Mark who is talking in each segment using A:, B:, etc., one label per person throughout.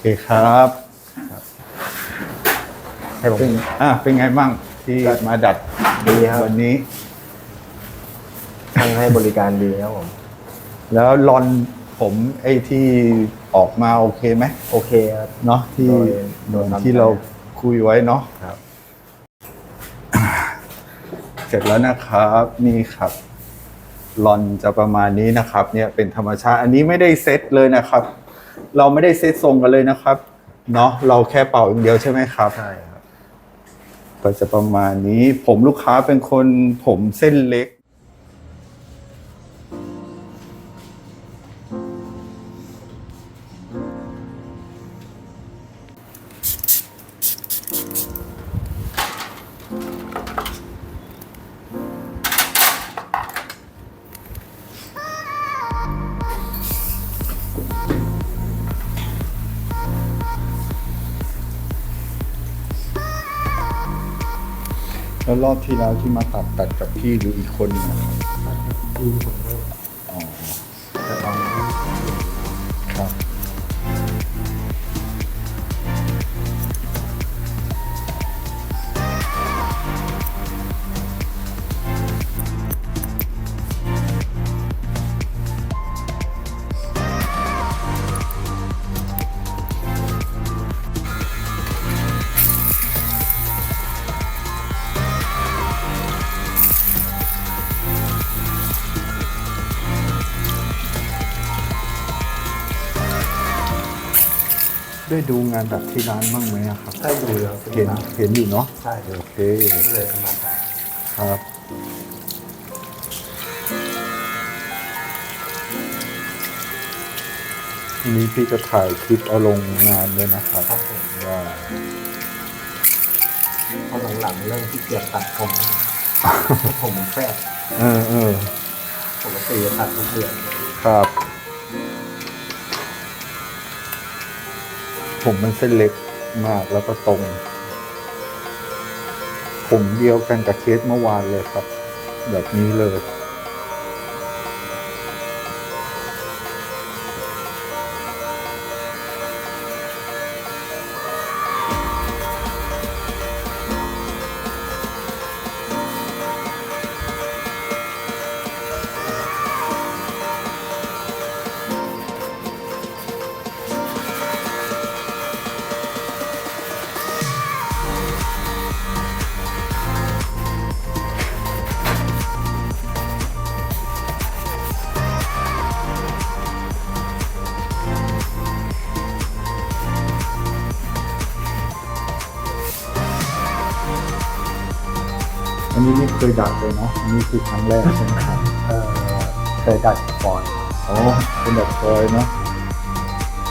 A: เคครับ
B: ให้ผม
A: เป็นอะเป็นไงบ้างที่มาดัด
B: ดีครับ
A: วันนี้
B: ช่างให้บริการดีครับผม
A: แล้วรอนผมไอ้ที่ออกมาโอเคไหม
B: โอเคครับ
A: เนาะที่
B: โดยโดย
A: ที่เราคุยไว้เนาะ
B: ครับ
A: เสร็จแล้วนะครับนี่ครับรอนจะประมาณนี้นะครับ เนี่ยเป็นธรรมชาติ อันนี้ไม่ได้เซตเลยนะครับ เราไม่ได้เซตทรงกันเลยนะครับ เนาะเราแค่เป่าอย่างเดียวใช่ไหมครับ
B: ใช่ครับ
A: ก็จะประมาณนี้ผมลูกค้าเป็นคนผมเส้นเล็ก แล้วรอบที่แล้วที่มาตัดตัดกับพี่หรืออีกคนเนึงอะครั ได้ดูงานแบบที่ร้านบ้างไหมอะครับ
B: ใช่ดูแล้ว
A: เห็นเห็นอยู่เนาะ
B: ใช่
A: โอเค
B: เลยประมาณนั้น
A: ครับทีนี้พี่จะถ่ายคลิปเอาลงงานด้วยนะครับ
B: ครับผม
A: ว่า
B: เพราะหลังๆเริ่มที่เกียจตัดผม ผมมันแฟบ
A: เออเออ
B: ปกติจะตัดทุกเดือน
A: ครับ ผมมันเส้นเล็กมากแล้วก็ตรง ผมเดียวกันกับเคสเมื่อวานเลยครับ แบบนี้เลย อันนี้ไม่เคยดัดเลยเนาะอันนี้คือครั้งแรกใช่ไหมครับ
B: เอ่อเคยดัดก่อน
A: อ๋อเป็นแบบซอยเนาะ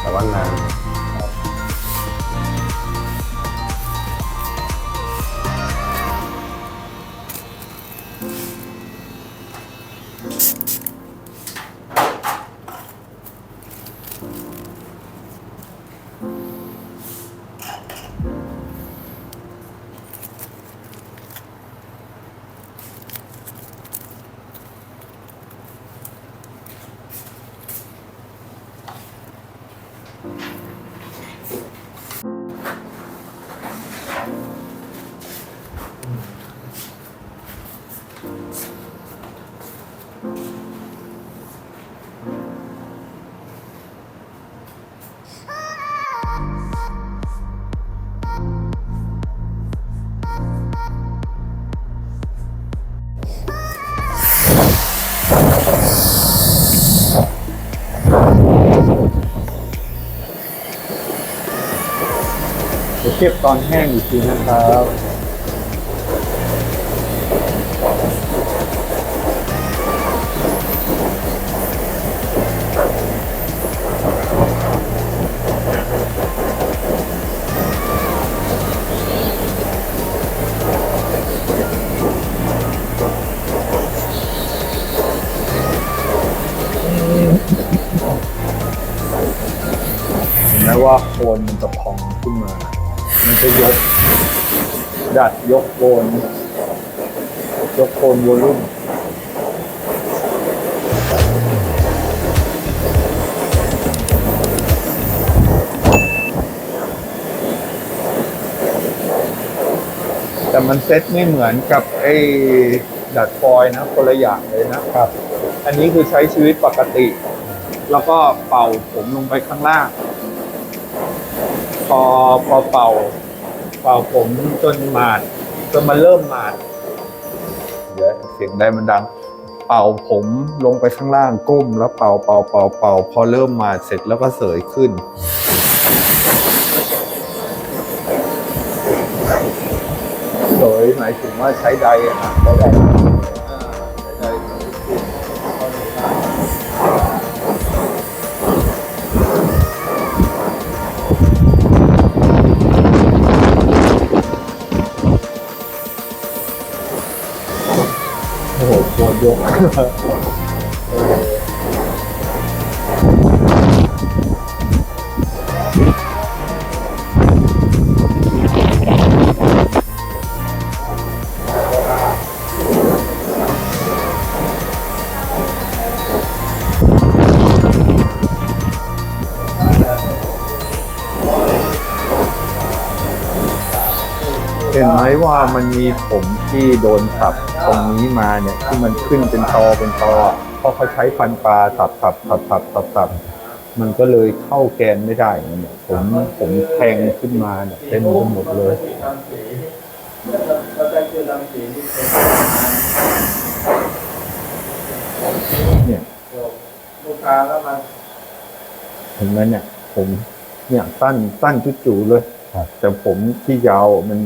B: แต่ว่านาน
A: เก็บตอนแห้งอีกทีนะครับเห็นไหมว่าโคนมันจะพองขึ้นมา มันจะยก ดัดยกโคนยกโคนวอลุ่มแต่มันเซ็ตไม่เหมือนกับไอ้ดัดฟอยนะคนละอย่างเลยนะ
B: ครับ
A: อันนี้คือใช้ชีวิตปกติ แล้วก็เป่าผมลงไปข้างล่าง พอพอเป่า เป่าผมจนหมาดจนมันเริ่มหมาดเดี๋ยวเสียงได้มันดัง เป่าผมลงไปข้างล่างก้มแล้วเป่าเป่าเป่าเป่าพอเริ่มมาดเสร็จแล้วก็เสยขึ้นเสยหมายถึงว่าใช้ใดอะนะใช้ใด เห็นไหมว่ามันมีผมที่โดนสับ ตรงนี้มาเนี่ยที่มันขึ้นเป็นตอเป็นตอเพราะเขาใช้ฟันปลาสับสับสับสับสับสับมันก็เลยเข้าแกนไม่ได้เนี่ยผมผมแทงขึ้นมาเนี่ยเต็มไปหมดเลยเนี่ย
B: ลูกค้าแล้วมัน
A: เห็นไหมเนี่ย ผม เนี่ยสั้นสั้นจุจูๆเลยแต่ผมที่ยาวมัน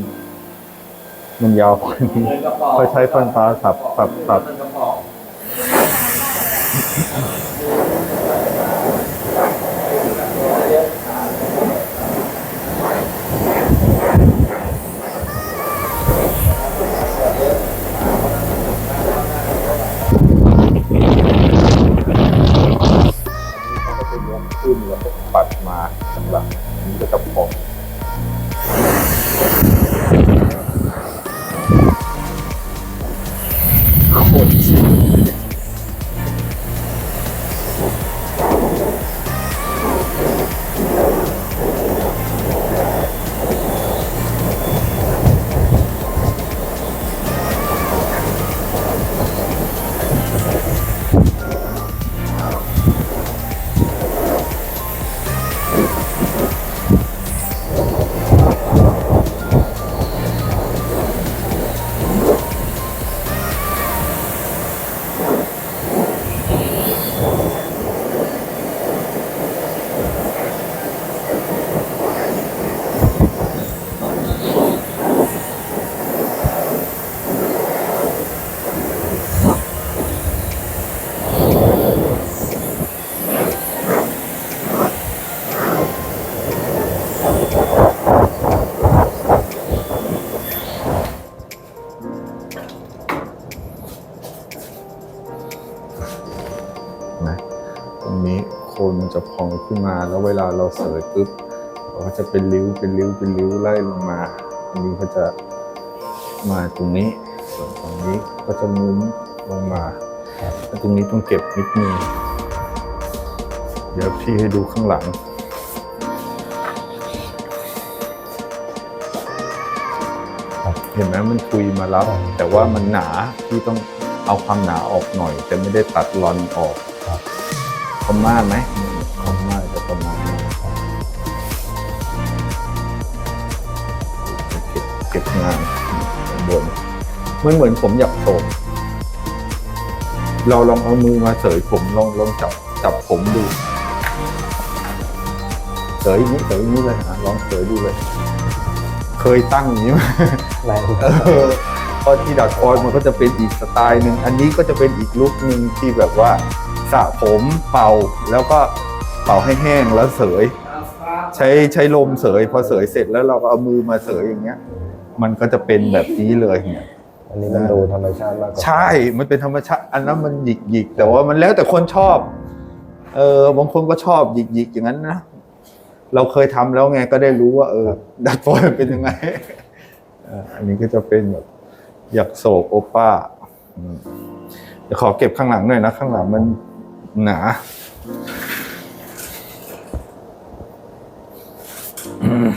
A: มันยาวกว่านี้เขาใช้ฟันปลาสับสับสับ
B: มา
A: แล้วเวลาเราเสยปุ๊บเราก็จะเป็นริ้วเป็นริ้วเป็นริ้วไล่ลงมาอันนี้ก็จะมาตรงนี้ ส่วนตรงนี้ก็จะมุ้มลงมาแล้วตรงนี้ต้องเก็บนิดนึงเดี๋ยวพี่ให้ดูข้างหลังเห็นไหมมันคุยมารับแต่ว่ามันหนาพี่ต้องเอาความหนาออกหน่อย แต่ไม่ได้ตัดรอนออก
B: ครับ
A: คอมมาไหมคอม มันเหมือนผมอยากโศกเราลองเอามือมาเสยผมลองลองจับจับผมดู เสยอย่างนี้เสยอย่างนี้เลยอะลองเสยดูเลย เคยตั้งอย่างนี้ไหม
B: แรง
A: เออเพราะที่ดัดฟอยล์มันก็จะเป็นอีกสไตล์หนึ่งอันนี้ก็จะเป็นอีกลุคหนึ่งที่แบบว่าสระผมเป่าแล้วก็เป่าให้แห้งแล้วเสย ใช้ใช้ลมเสย พอเสยเสร็จแล้วเราก็เอามือมาเสยอย่างเงี้ย มันก็จะเป็นแบบนี้เลยเนี่ย
B: อันนี้มันดูธรรมชาติมากกว่า
A: ใช่ มันเป็นธรรมชาติ อันนั้นมันหยิกหยิกๆแต่ว่ามันแล้วแต่คนชอบ เออบางคนก็ชอบหยิกหยิกๆอย่างนั้นนะ เราเคยทำแล้วไงก็ได้รู้ว่า เออ ดัดฟอยล์มันเป็นยังไงเอ่ออันนี้ก็จะเป็นแบบอยากโศกโอป้าอืมเดี๋ยวขอเก็บข้างหลังหน่อยนะ ข้างหลังมันหนาอืม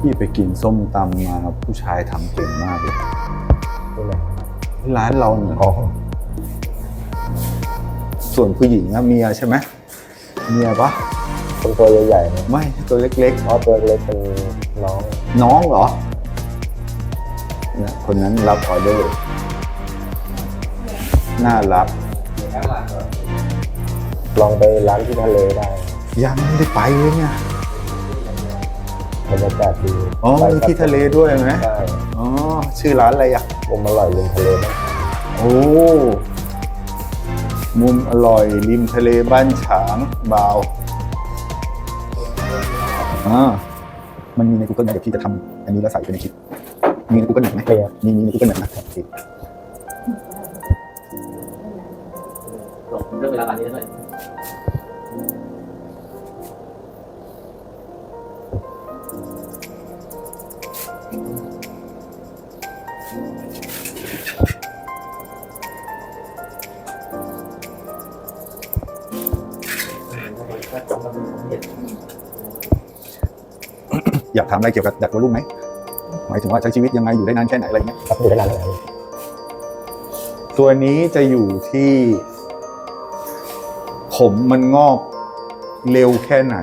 A: พี่ไปกินส้มตำมาผู้ชายทำเก่งมากเลย
B: นี่แหละ
A: ร้านเราเนี่ย
B: อ๋อ
A: ส่วนผู้หญิงอะเมียใช่ไหมเมียปะ
B: คนตัวใหญ่ๆเนี่ย
A: ไม่ตัวเล็ก
B: เพราะตัวเล็กเป็นน้อง
A: ๆ น้องเหรอเนี่ยคนนั้นรับออเดอร์น่ารัก
B: ลองไปร้านที่ทะเลได้
A: ยังไม่ได้ไปเลยเนี่ย
B: บรรยากาศดี
A: อ๋อ
B: ไป
A: มีที่ทะเลด้วยไหม
B: ใช่
A: อ๋อชื่อร้านอะไรอะ
B: มุมอร่อยริมทะเลนะ
A: โอ้มุมอร่อยริมทะเลบ้านฉางบาวอ่ามันมีใน Google นะเดี๋ยวพี่จะทำอันนี้แล้วใส่ไปในคลิปมีใน Google ไหม
B: ไม่ครับ
A: มีมีใน Google ไหมครับ
C: เรื่องเวลาการนี้ด้วย
A: อยากถามอะไรเกี่ยวกับดักวอลลุ่มไหมหมายถึงว่าใช้ชีวิตยังไงอยู่ได้นานแค่ไหนอะไรเงี้ย
B: ครับอยู่ได้นานเท่ไหร่
A: ตัวนี้จะอยู่ที่ ผมมันงอกเร็วแค่ไหน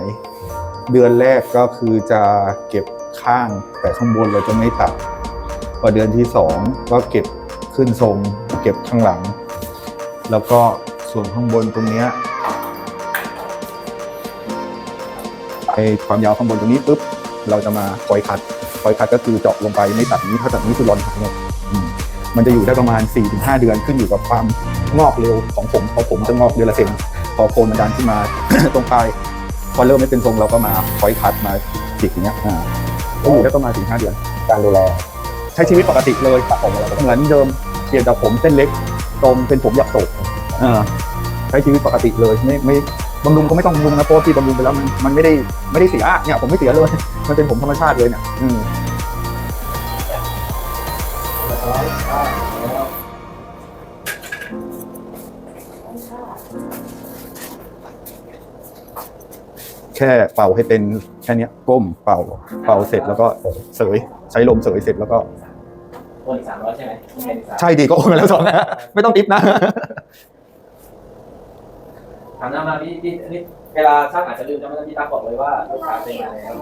A: เดือนแรกก็คือจะเก็บข้างแต่ข้างบนเราจะไม่ตัดพอเดือนที่สองก็เก็บขึ้นทรง เก็บข้างหลัง แล้วก็ส่วนข้างบนตรงเนี้ย ไอความยาวข้างบนตรงนี้ปุ๊บเราจะมาคอยคัดคอยคัดก็คือเจาะลงไปไม่ตัดนี้ถ้าตัดนี้คือรอนทั้งหมดอืมมันจะอยู่ได้ประมาณ 4-5 เดือนขึ้นอยู่กับความงอกเร็วของผมเพราะผมจะงอกเดือนละเซนพอโคนมันดันขึ้นมาตรงปลายพอเริ่มไม่เป็นทรงเราก็มาคอยคัดมาจิกอย่างเงี้ยอ่าก็อยู่ได้ประมาณ4-5เดือน
B: การดูแล
A: ใช้ชีวิตปกติเลย
B: ตัดผมอะไรก็ได้
A: เหมือนเดิมเปลี่ยนจากผมเส้นเล็กตรงเป็นผมหยักโศกเออใช้ชีวิตปกติเลยไม่ไม่ บำรุงก็ไม่ต้องบำรุงนะเพราะว่าที่บำรุงไปแล้วมันมันไม่ได้ไม่ได้เสียเนี่ยผมไม่เสียเลย มันเป็นผมธรรมชาติเลยเนี่ยอืมแค่เป่าให้เป็นแค่เนี้ยก้มเป่าเป่าเสร็จแล้วก็เสยใช้ลมเสยเสร็จแล้วก็
C: โอนอีกสามร้อยใช่ไหม
A: ใช่ดีก็โอนมาแล้วสองนะไม่ต้องติปนะ
C: ถามหน้ามาพี่พี่นี่เวลาช่างอาจจะลืมจำไม่ได้พี่ตั๊กบอกเลยว่าลูกค้าเป็นมาแล้ว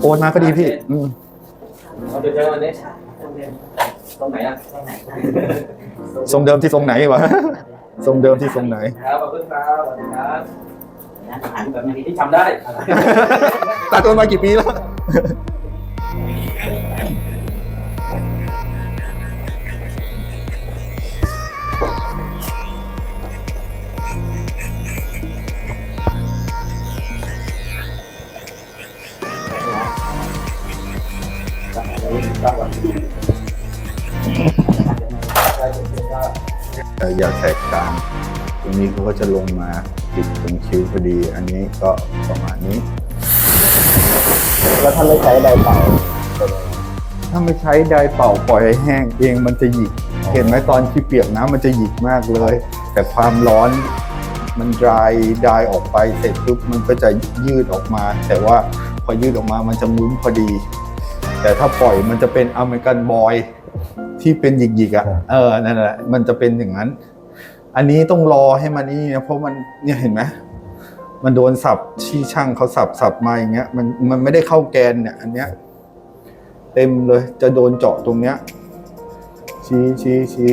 A: โอนมาก็ดีพี่ อืม
C: เราเดินเจอวันนี้ตรงไหนอะ
A: ทรงเดิมที่ทรงไหนวะทรงเดิมที่ทรงไหน
C: ครับขอบคุณครับสวัสดีครับอ่านแบบนี้ที่จำได้
A: ตัดโอนมากี่ปีแล้ว ย่าแตกต่างตรงนี้เขาก็จะลงมาติดตรงคิ้วพอดี อันนี้ก็ประมาณนี้
B: แล้วถ้าไม่ใช้ไดเป่าเป็นยังไง
A: ถ้าไม่ใช้ไดร์เป่าปล่อยให้แห้งเองมันจะหยิก เห็นไหมตอนที่เปียกน้ำมันจะหยิกมากเลย แต่ความร้อนมันดรายดายออกไปเสร็จปุ๊บมันก็จะยืดออกมา แต่ว่าพอยืดออกมามันจะมุ้นพอดี แต่ถ้าปล่อยมันจะเป็นอเมริกันบอย ที่เป็นหยิกๆอะเออนั่นแหละมันจะเป็นอย่างนั้น อันนี้ต้องรอให้มันนี่นะเพราะมันเนี่ยเห็นไหมมันโดนสับที่ช่างเขาสับสับมาอย่างเงี้ยมันมันไม่ได้เข้าแกนเนี่ย อันเนี้ย เต็มเลยจะโดนเจาะตรงเนี้ย ชี้ชี้ชี้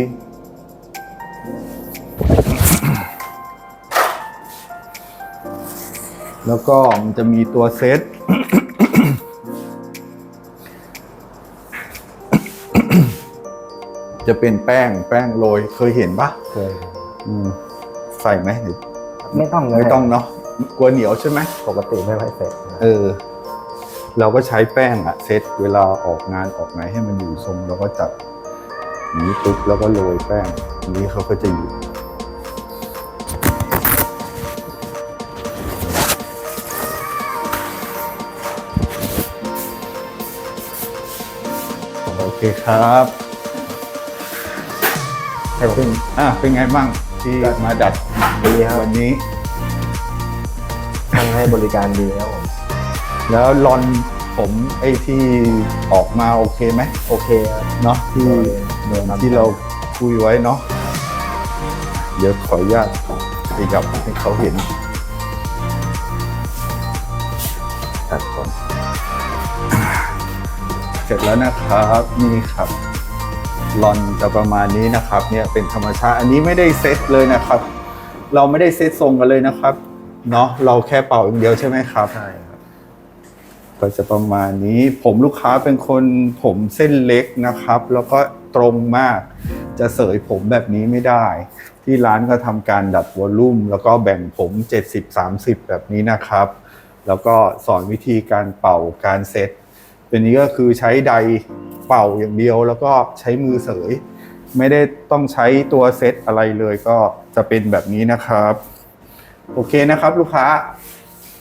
A: แล้วก็มันจะมีตัวเซต จะเป็นแป้งแป้งโรยเคยเห็นปะ
B: เคย
A: อืมใส่ไหมหรือ
B: ไม่ต้องเลย
A: ไม่ต้องเนาะกลัวเหนียวใช่ไหม
B: ปกติไม่ค่อยเสร็จ
A: เออ เราก็ใช้แป้งอะเซตเวลาออกงานออกไหนให้มันอยู่ทรงเราก็จับอย่างนี้ปุ๊บแล้วก็โรยแป้งอันนี้เขาก็จะอยู่โอเคครับ
B: ให้ผม
A: เป็นอะเป็นไงบ้างที่มาดัด
B: ดีครับ
A: วันนี้
B: ท่านให้บริการดีครับผม
A: แล้วรอนผมไอ้ที่ออกมาโอเคไหม
B: โอเคครับ
A: เนาะที่
B: โดยโดย
A: ที่เราคุยไว้เนาะเดี๋ยวขออนุญาตขยับให้เขาเห็นตัดก่อนเสร็จแล้วนะครับนี่ครับ ลอนจะประมาณนี้นะครับเนี่ยเป็นธรรมชาติ อันนี้ไม่ได้เซตเลยนะครับ เราไม่ได้เซตทรงกันเลยนะครับเนาะเราแค่เป่าอย่างเดียวใช่ไหมครับ
B: ใช่ครับ
A: ก็จะประมาณนี้ ผมลูกค้าเป็นคนผมเส้นเล็กนะครับ แล้วก็ตรงมาก จะเสยผมแบบนี้ไม่ได้ ที่ร้านก็ทำการดัดวอลลุ่มแล้วก็แบ่งผม 70-30 แบบนี้นะครับ แล้วก็สอนวิธีการเป่าการเซตเป็นนี้ก็คือใช้ได เป่าอย่างเดียว แล้วก็ใช้มือเสย ไม่ได้ต้องใช้ตัวเซตอะไรเลยก็จะเป็นแบบนี้นะครับ โอเคนะครับลูกค้า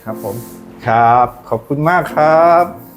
B: ครับผม
A: ครับ ขอบคุณมากครับ